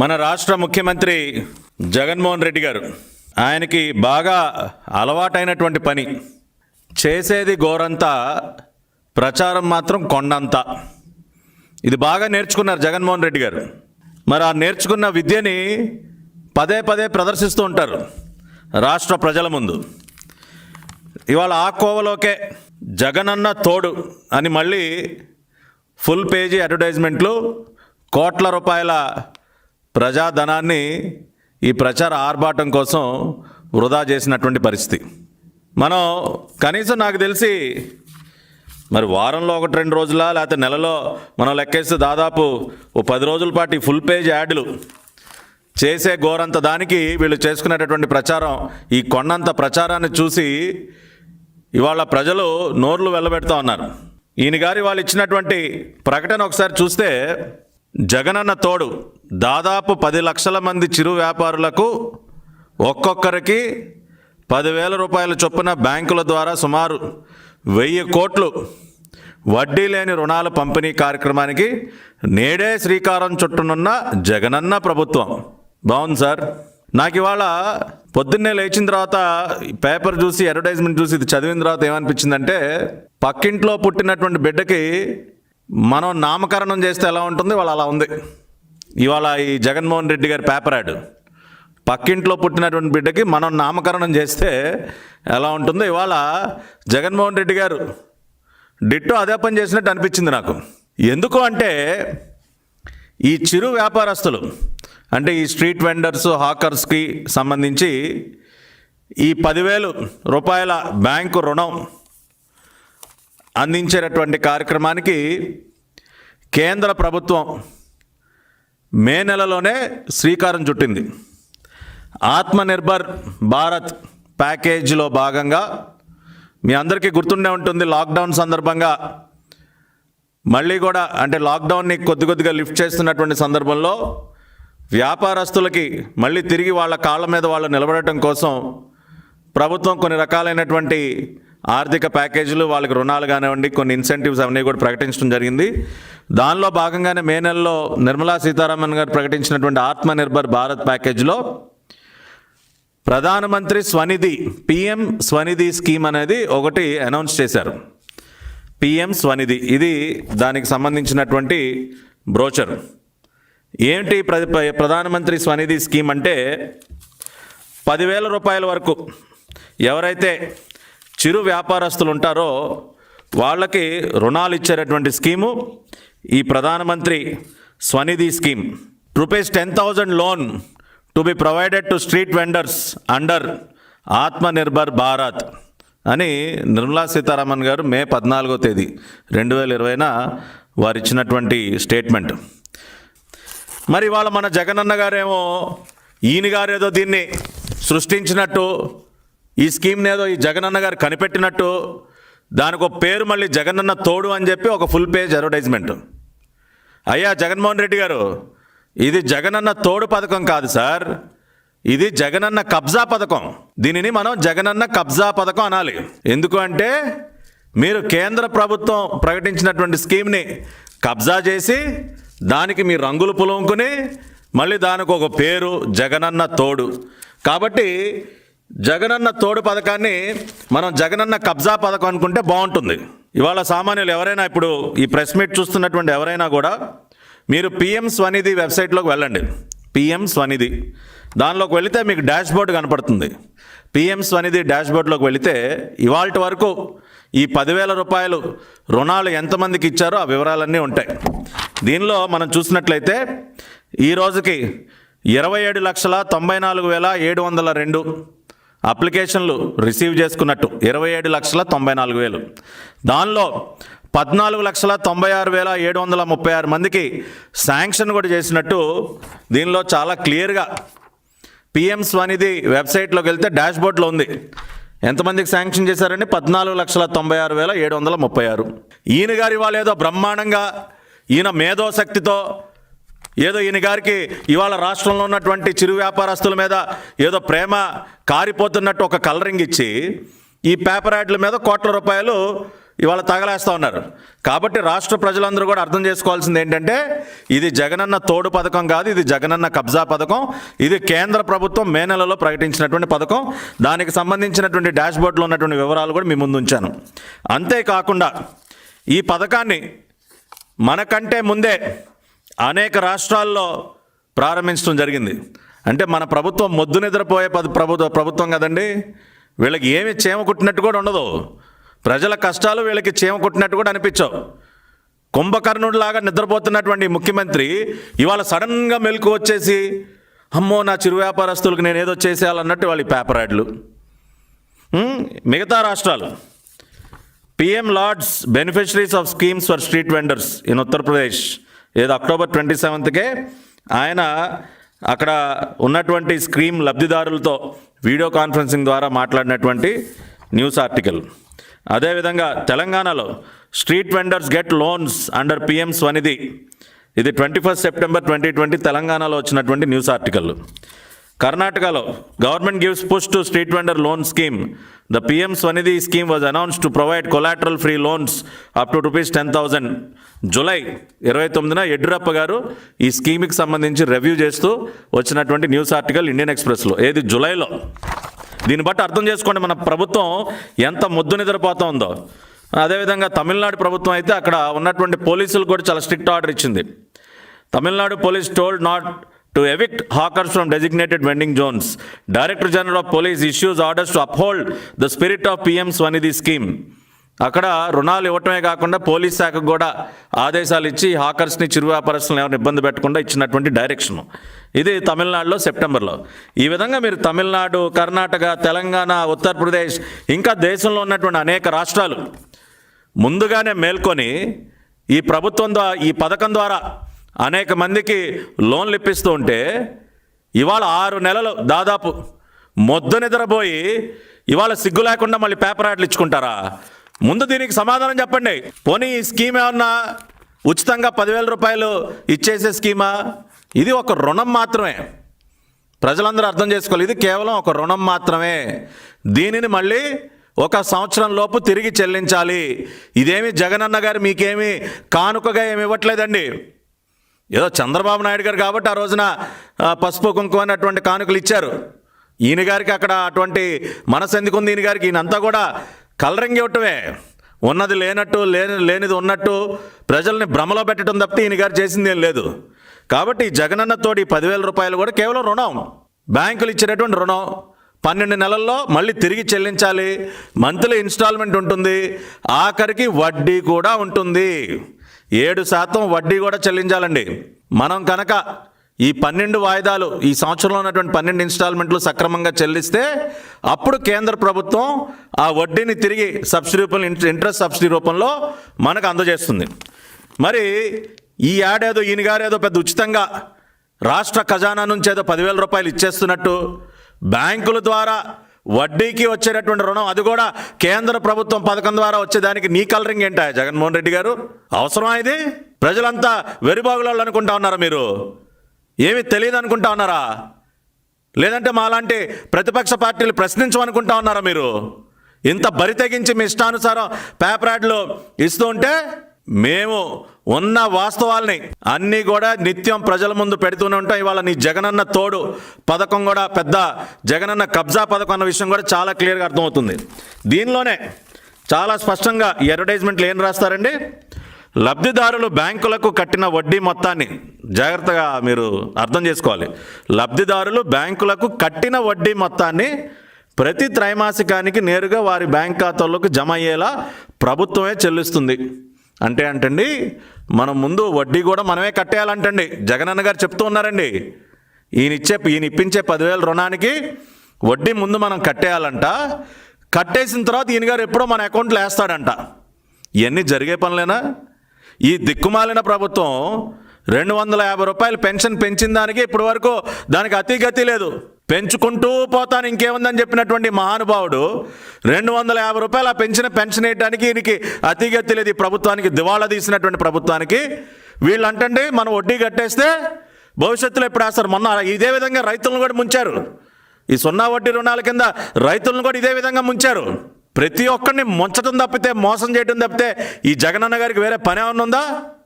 మన రాష్ట్ర ముఖ్యమంత్రి జగన్మోహన్ రెడ్డి గారు ఆయనకి బాగా అలవాటైనటువంటి పని. చేసేది గోరంతా ప్రచారం మాత్రం కొండంతా. ఇది బాగా నేర్చుకున్నారు జగన్మోహన్ రెడ్డి గారు. మరి ఆ నేర్చుకున్న విద్యని పదే పదే ప్రదర్శిస్తూ ఉంటారు రాష్ట్ర ప్రజల ముందు. ఇవాళ ఆ కోవలోకే జగనన్న తోడు అని మళ్ళీ ఫుల్ పేజీ అడ్వర్టైజ్మెంట్లు కోట్ల రూపాయల ప్రజాధనాన్ని ఈ ప్రచార ఆర్భాటం కోసం వృధా చేసినటువంటి పరిస్థితి. మనం కనీసం నాకు తెలిసి మరి వారంలో ఒకటి రెండు రోజుల లేకపోతే నెలలో మనం లెక్కేస్తే దాదాపు ఓ పది రోజుల పాటు ఈ ఫుల్ పేజ్ యాడ్లు చేసే గోరంత దానికి వీళ్ళు చేసుకునేటటువంటి ప్రచారం ఈ కొండంత ప్రచారాన్ని చూసి ఇవాళ ప్రజలు నోర్లు వెళ్ళబెడతా ఉన్నారు. ఈయన గారి వాళ్ళు ఇచ్చినటువంటి ప్రకటన ఒకసారి చూస్తే జగనన్న తోడు దాదాపు పది లక్షల మంది చిరు వ్యాపారులకు ఒక్కొక్కరికి పదివేల రూపాయల చొప్పున బ్యాంకుల ద్వారా సుమారు వెయ్యి కోట్లు వడ్డీ లేని రుణాల పంపిణీ కార్యక్రమానికి నేడే శ్రీకారం చుట్టనున్న జగనన్న ప్రభుత్వం. బాగుంది సార్. నాకు ఇవాళ పొద్దున్నే లేచిన తర్వాత పేపర్ చూసి అడ్వర్టైజ్మెంట్ చూసి ఇది చదివిన తర్వాత ఏమనిపించిందంటే పక్కింట్లో పుట్టినటువంటి బిడ్డకి మనం నామకరణం చేస్తే ఎలా ఉంటుంది? వాళ్ళ అలా ఉంది. ఇవాళ ఈ జగన్మోహన్ రెడ్డి గారి పేపర్ యాడ్. పక్కింట్లో పుట్టినటువంటి బిడ్డకి మనం నామకరణం చేస్తే ఎలా ఉంటుందో ఇవాళ జగన్మోహన్ రెడ్డి గారు డిట్టో అదే పని చేసినట్టు అనిపించింది నాకు. ఎందుకు అంటే ఈ చిరు వ్యాపారస్తులు అంటే ఈ స్ట్రీట్ వెండర్స్ హాకర్స్కి సంబంధించి ఈ పదివేలు రూపాయల బ్యాంకు రుణం అందించేటటువంటి కార్యక్రమానికి కేంద్ర ప్రభుత్వం మే నెలలోనే శ్రీకారం చుట్టింది. ఆత్మనిర్భర్ భారత్ ప్యాకేజీలో భాగంగా మీ అందరికీ గుర్తుండే ఉంటుంది లాక్డౌన్ సందర్భంగా మళ్ళీ కూడా అంటే లాక్డౌన్ని కొద్ది కొద్దిగా లిఫ్ట్ చేస్తున్నటువంటి సందర్భంలో వ్యాపారస్తులకి మళ్ళీ తిరిగి వాళ్ళ కాళ్ళ మీద వాళ్ళు నిలబడటం కోసం ప్రభుత్వం కొన్ని రకాలైనటువంటి ఆర్థిక ప్యాకేజీలు వాళ్ళకి రుణాలు కానివ్వండి కొన్ని ఇన్సెంటివ్స్ అవన్నీ కూడా ప్రకటించడం జరిగింది. దానిలో భాగంగానే మే నెలలో నిర్మలా సీతారామన్ గారు ప్రకటించినటువంటి ఆత్మనిర్భర్ భారత్ ప్యాకేజీలో ప్రధానమంత్రి స్వనిధి పిఎం స్వనిధి స్కీమ్ అనేది ఒకటి అనౌన్స్ చేశారు. పిఎం స్వనిధి ఇది దానికి సంబంధించినటువంటి బ్రోచర్. ఏంటి ప్ర ప్రధానమంత్రి స్వనిధి స్కీమ్ అంటే పదివేల రూపాయల వరకు ఎవరైతే చిరు వ్యాపారస్తులు ఉంటారో వాళ్ళకి రుణాలు ఇచ్చేటటువంటి స్కీము ఈ ప్రధానమంత్రి Svanidhi scheme. Rupees ten thousand loan to be provided to street vendors under Atmanirbhar Bharat అని నిర్మలా సీతారామన్ గారు మే పద్నాలుగో తేదీ రెండు వేల ఇరవైన వారు ఇచ్చినటువంటి స్టేట్మెంట్. మరి ఇవాళ మన జగనన్న గారేమో ఈయన గారు ఏదో దీన్ని సృష్టించినట్టు ఈ స్కీమ్ని ఏదో ఈ జగనన్న గారు కనిపెట్టినట్టు దానికి ఒక పేరు మళ్ళీ జగనన్న తోడు అని చెప్పి ఒక ఫుల్ పేజ్ అడ్వర్టైజ్మెంట్. అయ్యా జగన్మోహన్ రెడ్డి గారు ఇది జగనన్న తోడు పథకం కాదు సార్. ఇది జగనన్న కబ్జా పథకం. దీనిని మనం జగనన్న కబ్జా పథకం అనాలి. ఎందుకు అంటే మీరు కేంద్ర ప్రభుత్వం ప్రకటించినటువంటి స్కీమ్ని కబ్జా చేసి దానికి మీ రంగులు పులుముకుని మళ్ళీ దానికి ఒక పేరు జగనన్న తోడు. కాబట్టి జగనన్న తోడు పథకాన్ని మనం జగనన్న కబ్జా పథకం అనుకుంటే బాగుంటుంది. ఇవాళ సామాన్యులు ఎవరైనా ఇప్పుడు ఈ ప్రెస్ మీట్ చూస్తున్నటువంటి ఎవరైనా కూడా మీరు పిఎం స్వనిధి వెబ్సైట్లోకి వెళ్ళండి. పిఎం స్వనిధి. దానిలోకి వెళితే మీకు డాష్ బోర్డ్ కనపడుతుంది. పిఎం స్వనిధి డాష్ బోర్డ్లోకి వెళితే ఇవాళ వరకు ఈ పదివేల రూపాయలు రుణాలు ఎంతమందికి ఇచ్చారో ఆ వివరాలన్నీ ఉంటాయి. దీనిలో మనం చూసినట్లయితే ఈ రోజుకి ఇరవై ఏడు లక్షల తొంభై నాలుగు వేల ఏడు వందల రెండు అప్లికేషన్లు రిసీవ్ చేసుకున్నట్టు ఇరవై ఏడు లక్షల తొంభై నాలుగు వేలు. దానిలో పద్నాలుగు లక్షల తొంభై ఆరు వేల ఏడు వందల ముప్పై ఆరు మందికి శాంక్షన్ కూడా చేసినట్టు దీనిలో చాలా క్లియర్గా పిఎం స్వనిధి వెబ్సైట్లోకి వెళ్తే డాష్ బోర్డ్లో ఉంది ఎంతమందికి శాంక్షన్ చేశారని పద్నాలుగు లక్షల తొంభై ఆరు వేల ఏడు వందల ముప్పై ఆరు. ఈయన గారి వాళ్ళు ఏదో బ్రహ్మాండంగా ఈయన మేధోశక్తితో ఏదో ఈయన గారికి ఇవాళ రాష్ట్రంలో ఉన్నటువంటి చిరు వ్యాపారస్తుల మీద ఏదో ప్రేమ కారిపోతున్నట్టు ఒక కలరింగ్ ఇచ్చి ఈ పేపర్ యాడ్ల మీద కోట్ల రూపాయలు ఇవాళ తగలేస్తూ ఉన్నారు. కాబట్టి రాష్ట్ర ప్రజలందరూ కూడా అర్థం చేసుకోవాల్సింది ఏంటంటే ఇది జగనన్న తోడు పథకం కాదు ఇది జగనన్న కబ్జా పథకం ఇది కేంద్ర ప్రభుత్వం మే నెలలో ప్రకటించినటువంటి పథకం. దానికి సంబంధించినటువంటి డాష్బోర్డ్లో ఉన్నటువంటి వివరాలు కూడా మీ ముందు ఉంచాను. అంతేకాకుండా ఈ పథకాన్ని మనకంటే ముందే అనేక రాష్ట్రాల్లో ప్రారంభించడం జరిగింది. అంటే మన ప్రభుత్వం మొద్దు నిద్రపోయే పది ప్రభుత్వ ప్రభుత్వం కదండి. వీళ్ళకి ఏమి చేమ కుట్టినట్టు కూడా ఉండదు. ప్రజల కష్టాలు వీళ్ళకి చేమ కుట్టినట్టు కూడా అనిపించవు. కుంభకర్ణుడిలాగా నిద్రపోతున్నటువంటి ముఖ్యమంత్రి ఇవాళ సడన్గా మెలకు వచ్చేసి అమ్మో నా చిరు వ్యాపారస్తులకు నేను ఏదో చేసేయాలన్నట్టు వాళ్ళ ఈ పేపర్ యాడ్లు. మిగతా రాష్ట్రాలు. PM lauds beneficiaries of schemes for street vendors in Uttar Pradesh. ఏదో అక్టోబర్ ట్వంటీ సెవెంత్కే ఆయన అక్కడ ఉన్నటువంటి స్క్రీమ్ లబ్ధిదారులతో వీడియో కాన్ఫరెన్సింగ్ ద్వారా మాట్లాడినటువంటి న్యూస్ ఆర్టికల్. అదేవిధంగా తెలంగాణలో street vendors get loans under PM Svanidhi. ఇది twenty first September twenty twenty తెలంగాణలో వచ్చినటువంటి న్యూస్ ఆర్టికల్. కర్ణాటకలో government gives push to street vendor loan scheme. The PM Svanidhi scheme was announce to provide collateral free loans up to rupees ten thousand July ఇరవై తొమ్మిదిన యడ్యూరప్ప గారు ఈ స్కీమ్కి సంబంధించి review చేస్తూ వచ్చినటువంటి న్యూస్ ఆర్టికల్ ఇండియన్ ఎక్స్ప్రెస్లో. ఏది జూలైలో? దీన్ని బట్టి అర్థం చేసుకోండి మన ప్రభుత్వం ఎంత ముద్దు నిద్రపోతుందో అదేవిధంగా తమిళనాడు ప్రభుత్వం అయితే అక్కడ ఉన్నటువంటి పోలీసులు కూడా చాలా స్ట్రిక్ట్ ఆర్డర్ ఇచ్చింది. Tamil Nadu police told not to evict hawkers from designated vending zones director general of police issues orders to uphold the spirit of PM Svanidhi scheme అక్కడ రుణాలు ఇవ్వటమే కాకుండా పోలీస్ శాఖకు కూడా ఆదేశాలు ఇచ్చి హాకర్స్ని చిరు వ్యాపారస్తులను ఎవరిని ఇబ్బంది పెట్టకుండా ఇచ్చినటువంటి డైరెక్షన్ ఇది తమిళనాడులో సెప్టెంబర్లో. ఈ విధంగా మీరు తమిళనాడు కర్ణాటక తెలంగాణ ఉత్తరప్రదేశ్ ఇంకా దేశంలో ఉన్నటువంటి అనేక రాష్ట్రాలు ముందుగానే మేల్కొని ఈ ప్రభుత్వం ద్వారా ఈ పథకం ద్వారా అనేక మందికి లోన్లు ఇప్పిస్తూ ఉంటే ఇవాళ ఆరు నెలలు దాదాపు మొద్దు నిద్రపోయి ఇవాళ సిగ్గు లేకుండా మళ్ళీ పేపర్ ఆటలు ఇచ్చుకుంటారా? ముందు దీనికి సమాధానం చెప్పండి. పోనీ ఈ స్కీమ్ ఏమన్నా ఉచితంగా పదివేల రూపాయలు ఇచ్చేసే స్కీమా? ఇది ఒక రుణం మాత్రమే. ప్రజలందరూ అర్థం చేసుకోవాలి. ఇది కేవలం ఒక రుణం మాత్రమే. దీనిని మళ్ళీ ఒక సంవత్సరం లోపు తిరిగి చెల్లించాలి. ఇదేమి జగనన్న గారు మీకేమి కానుకగా ఏమి ఇవ్వట్లేదండి? ఏదో చంద్రబాబు నాయుడు గారు కాబట్టి ఆ రోజున పసుపు కుంకుమ అటువంటి కానుకలు ఇచ్చారు. ఈయన గారికి అక్కడ అటువంటి మనసు ఎందుకుంది ఈయన గారికి ఈయనంతా కూడా కలరింగ్ ఇవ్వటమే. ఉన్నది లేనట్టు లేని లేనిది ఉన్నట్టు ప్రజల్ని భ్రమలో పెట్టడం తప్పితే ఈయన గారు చేసింది ఏం లేదు. కాబట్టి జగనన్నతోటి పదివేల రూపాయలు కూడా కేవలం రుణం. బ్యాంకులు ఇచ్చేటటువంటి రుణం. పన్నెండు నెలల్లో మళ్ళీ తిరిగి చెల్లించాలి. మంత్లీ ఇన్స్టాల్మెంట్ ఉంటుంది. ఆఖరికి వడ్డీ కూడా ఉంటుంది. ఏడు శాతం వడ్డీ కూడా చెల్లించాలండి. మనం కనుక ఈ పన్నెండు వాయిదాలు ఈ సంవత్సరంలో ఉన్నటువంటి పన్నెండు ఇన్స్టాల్మెంట్లు సక్రమంగా చెల్లిస్తే అప్పుడు కేంద్ర ప్రభుత్వం ఆ వడ్డీని తిరిగి సబ్సిడీ రూపంలో ఇంట్రెస్ట్ సబ్సిడీ రూపంలో మనకు అందజేస్తుంది. మరి ఈ ఏడేదో ఈయనగారేదో పెద్ద ఉచితంగా రాష్ట్ర ఖజానా నుంచి ఏదో పదివేల రూపాయలు ఇచ్చేస్తున్నట్టు బ్యాంకుల ద్వారా వడ్డీకి వచ్చేటటువంటి రుణం అది కూడా కేంద్ర ప్రభుత్వం పథకం ద్వారా వచ్చేదానికి నీ కలరింగ్ ఏంటా జగన్మోహన్ రెడ్డి గారు? అవసరమా ఇది? ప్రజలంతా వెరిబాగులలో అనుకుంటా ఉన్నారా మీరు? ఏమీ తెలియదు అనుకుంటా ఉన్నారా? లేదంటే మాలాంటి ప్రతిపక్ష పార్టీలు ప్రశ్నించమనుకుంటా ఉన్నారా మీరు? ఇంత బరి తెగించి మీ ఇష్టానుసారం పేపర్ యాడ్లు ఇస్తూ ఉంటే మేము ఉన్న వాస్తవాల్ని అన్నీ కూడా నిత్యం ప్రజల ముందు పెడుతూనే ఉంటాం. ఇవాళ నీ జగనన్న తోడు పథకం కూడా పెద్ద జగనన్న కబ్జా పథకం అన్న విషయం కూడా చాలా క్లియర్గా అర్థమవుతుంది. దీనిలోనే చాలా స్పష్టంగా ఈ అడ్వర్టైజ్మెంట్లు ఏం రాస్తారండి? లబ్ధిదారులు బ్యాంకులకు కట్టిన వడ్డీ మొత్తాన్ని జాగ్రత్తగా మీరు అర్థం చేసుకోవాలి. లబ్ధిదారులు బ్యాంకులకు కట్టిన వడ్డీ మొత్తాన్ని ప్రతి త్రైమాసికానికి నేరుగా వారి బ్యాంక్ ఖాతాల్లోకి జమ అయ్యేలా ప్రభుత్వమే చెల్లిస్తుంది. అంటే అంటండి మనం ముందు వడ్డీ కూడా మనమే కట్టేయాలంటండి. జగనన్న గారు చెప్తూ ఉన్నారండి. ఈయన ఇచ్చే ఈయన ఇప్పించే పదివేల రుణానికి వడ్డీ ముందు మనం కట్టేయాలంట. కట్టేసిన తర్వాత ఈయన గారు ఎప్పుడో మన అకౌంట్లో వేస్తాడంట. ఇవన్నీ జరిగే పనులేనా? ఈ దిక్కుమాలిన ప్రభుత్వం రెండు వందల యాభై రూపాయలు పెన్షన్ పెంచిన దానికి ఇప్పటి వరకు దానికి అతిగతి లేదు. పెంచుకుంటూ పోతాను ఇంకేముందని చెప్పినటువంటి మహానుభావుడు రెండు వందల యాభై రూపాయలు ఆ పెంచిన పెన్షన్ వేయడానికి ఈయనకి అతిగతి లేదు. ఈ ప్రభుత్వానికి దివాళా తీసినటువంటి ప్రభుత్వానికి వీళ్ళు అంటండి మనం వడ్డీ కట్టేస్తే భవిష్యత్తులో ఎప్పుడు వేస్తారు? మొన్న ఇదే విధంగా రైతులను కూడా ముంచారు. ఈ సున్నా వడ్డీ రుణాల కింద రైతులను కూడా ఇదే విధంగా ముంచారు. ప్రతి ఒక్కరిని ముంచడం తప్పితే మోసం చేయడం తప్పితే ఈ జగనన్న గారికి వేరే పని ఏమన్నా ఉందా?